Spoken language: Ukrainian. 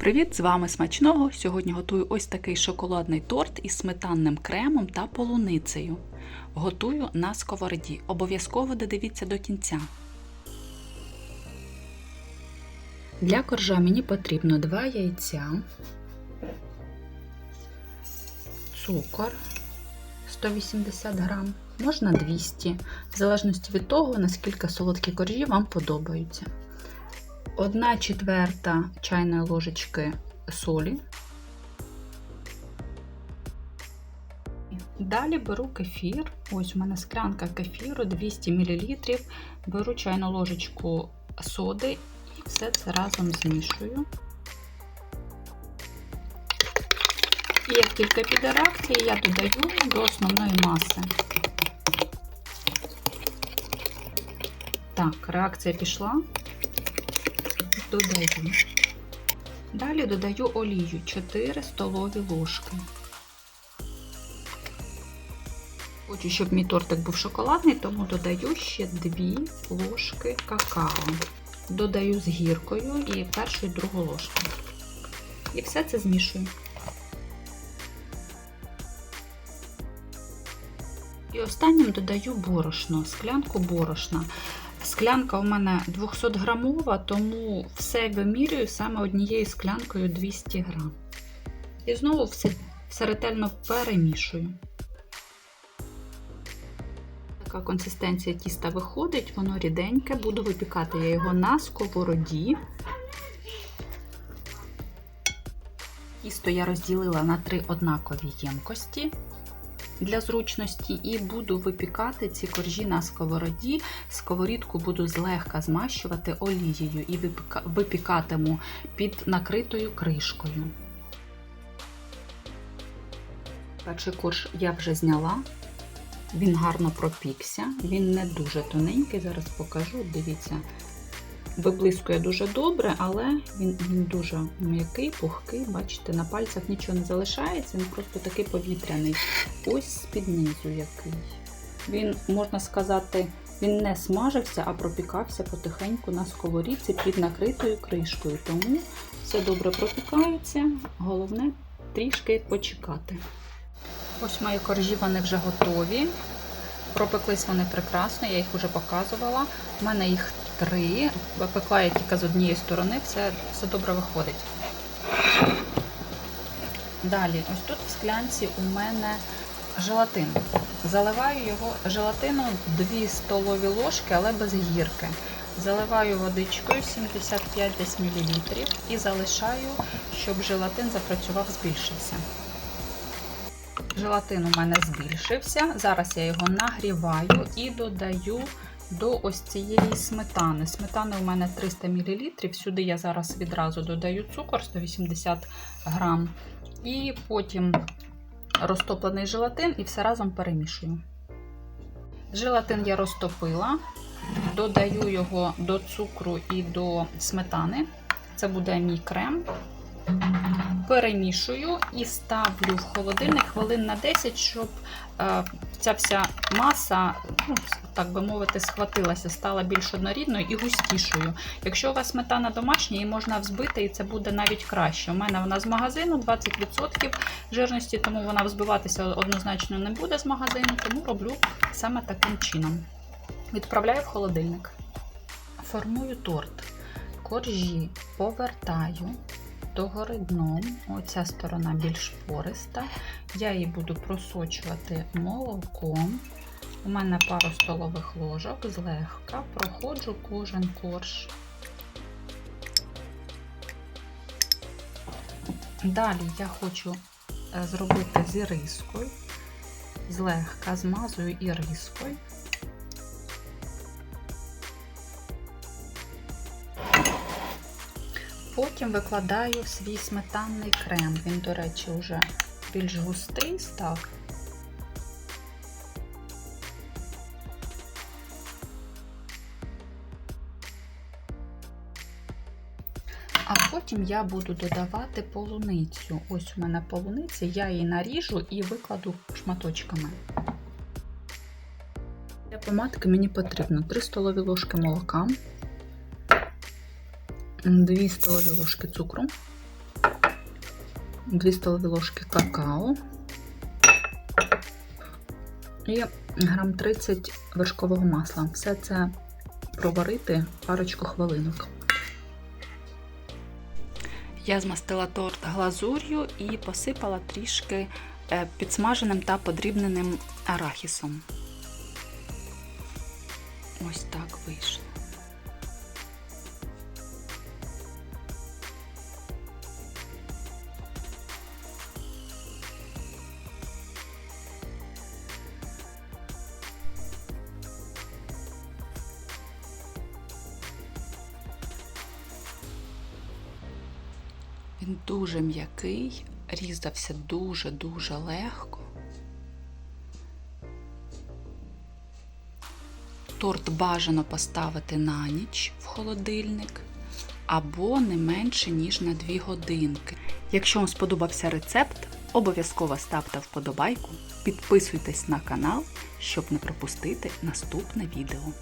Привіт! З вами смачного! Сьогодні готую ось такий шоколадний торт із сметанним кремом та полуницею. Готую на сковороді. Обов'язково додивіться до кінця. Для коржа мені потрібно 2 яйця, цукор 180 грам, можна 200, в залежності від того, наскільки солодкі коржі вам подобаються. 1 четверта чайної ложечки солі. Далі беру кефір. Ось у мене склянка кефіру 200 мл. Беру чайну ложечку соди і все це разом змішую. І як тільки піде реакція, я додаю до основної маси. Так, реакція пішла додаю. Далі додаю олію 4 столові ложки. Хочу, щоб мій тортик був шоколадний, тому додаю ще 2 ложки какао. Додаю з гіркою і першу і другу ложку. І все це змішую. І останнім додаю борошно, склянку борошна. Склянка у мене 200 грамова, тому все вимірюю саме однією склянкою 200 грам. І знову все, все ретельно перемішую. Така консистенція тіста виходить, воно ріденьке, буду випікати я його на сковороді. Тісто я розділила на три однакові ємкості для зручності і буду випікати ці коржі на сковороді. Сковорідку буду злегка змащувати олією і випікатиму під накритою кришкою. Перший корж я вже зняла, він гарно пропікся, він не дуже тоненький, зараз покажу, дивіться. Виблискує дуже добре, але він він дуже м'який, пухкий. Бачите, на пальцях нічого не залишається, він просто такий повітряний. Ось з-під низу який. Він, можна сказати, він не смажився, а пропікався потихеньку на сковорідці під накритою кришкою. Тому все добре пропікається. Головне трішки почекати. Ось мої коржі вони вже готові. Пропеклись вони прекрасно, я їх вже показувала. У мене їх три. Пекла я тільки з однієї сторони, все, все добре виходить. Далі, ось тут в склянці у мене желатин. Заливаю його желатину 2 столові ложки, але без гірки. Заливаю водичкою 75 десь мл і залишаю, щоб желатин запрацював, збільшився. Желатин у мене збільшився. Зараз я його нагріваю і додаю до ось цієї сметани. Сметани у мене 300 мл. Сюди я зараз відразу додаю цукор 180 грам. І потім розтоплений желатин і все разом перемішую. Желатин я розтопила, додаю його до цукру і до сметани. Це буде мій крем. Перемішую і ставлю в холодильник хвилин на 10, щоб е, ця вся маса, ну, так би мовити, схватилася, стала більш однорідною і густішою. Якщо у вас сметана домашня, її можна взбити, і це буде навіть краще. У мене вона з магазину 20% жирності, тому вона взбиватися однозначно не буде з магазину, тому роблю саме таким чином. Відправляю в холодильник. Формую торт. Коржі повертаю догори дном. Оця сторона більш пориста. Я її буду просочувати молоком. У мене пару столових ложок, злегка проходжу кожен корж. Далі я хочу зробити з ірискою, злегка змазую ірискою. Потім викладаю свій сметанний крем. Він, до речі, вже більш густий став. А потім я буду додавати полуницю. Ось у мене полуниця, я її наріжу і викладу шматочками. Для помадки мені потрібно 3 столові ложки молока, 2 столові ложки цукру, 2 столові ложки какао і грам 30 вершкового масла. Все це проварити парочку хвилинок. Я змастила торт глазур'ю і посипала трішки е, підсмаженим та подрібненим арахісом. Ось так вийшло. Він дуже м'який, різався дуже-дуже легко. Торт бажано поставити на ніч в холодильник або не менше, ніж на 2 годинки. Якщо вам сподобався рецепт, обов'язково ставте вподобайку, підписуйтесь на канал, щоб не пропустити наступне відео.